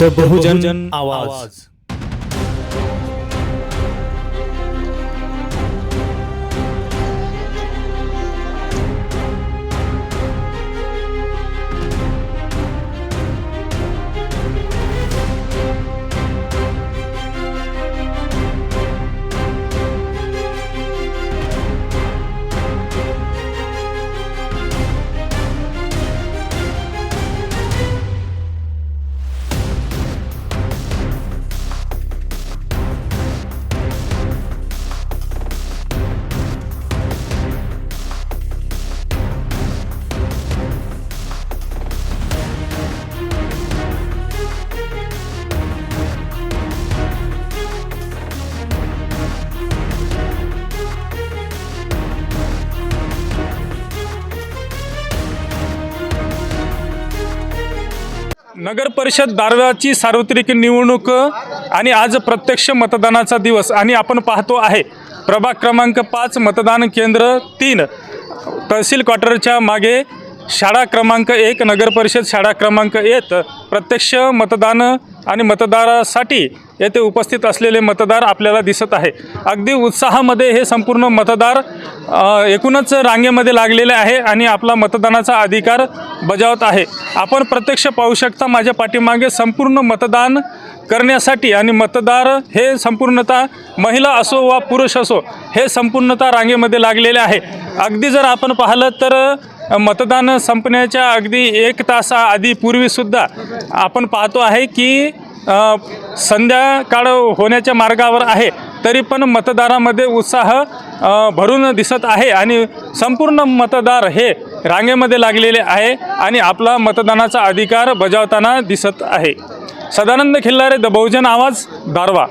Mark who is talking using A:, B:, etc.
A: The बहुजन आवाज.
B: नगर परिषद दारव्याची सार्वत्रिक निवडणूक आणि आज प्रत्यक्ष मतदानाचा दिवस आणि आपण पाहतो आहे. प्रभाग क्रमांक पाच मतदान केंद्र तीन. तहसील क्वार्टरच्या मागे शाळा क्रमांक एक नगर परिषद शाळा क्रमांक एक. प्रत्यक्ष मतदान आणि मतदारासाठी येथे उपस्थित असलेले मतदार आपल्याला दिसत आहे. अगदी उत्साहामध्ये हे संपूर्ण मतदार एकूणच रांगेमध्ये लागलेले आहे आणि आपला मतदानाचा अधिकार बजावत आहे. आपण प्रत्यक्ष पाहू शकता माझ्या पाठीमागे संपूर्ण मतदान करण्यासाठी आणि मतदार हे संपूर्णतः महिला असो वा पुरुष असो हे संपूर्णतः रांगेमध्ये लागलेले आहे. अगदी जर आपण पाहिलं तर मतदान संपण्याच्या अगदी एक तासा आधी पूर्वीसुद्धा आपण पाहतो आहे की संध्याकाळ होण्याच्या मार्गावर आहे तरी पण मतदारामध्ये उत्साह भरून दिसत आहे आणि संपूर्ण मतदार हे रांगेमध्ये लागलेले आहे आणि आपला मतदानाचा अधिकार बजावताना दिसत आहे. सदानंद खिल्लारे द बहुजन आवाज दारवा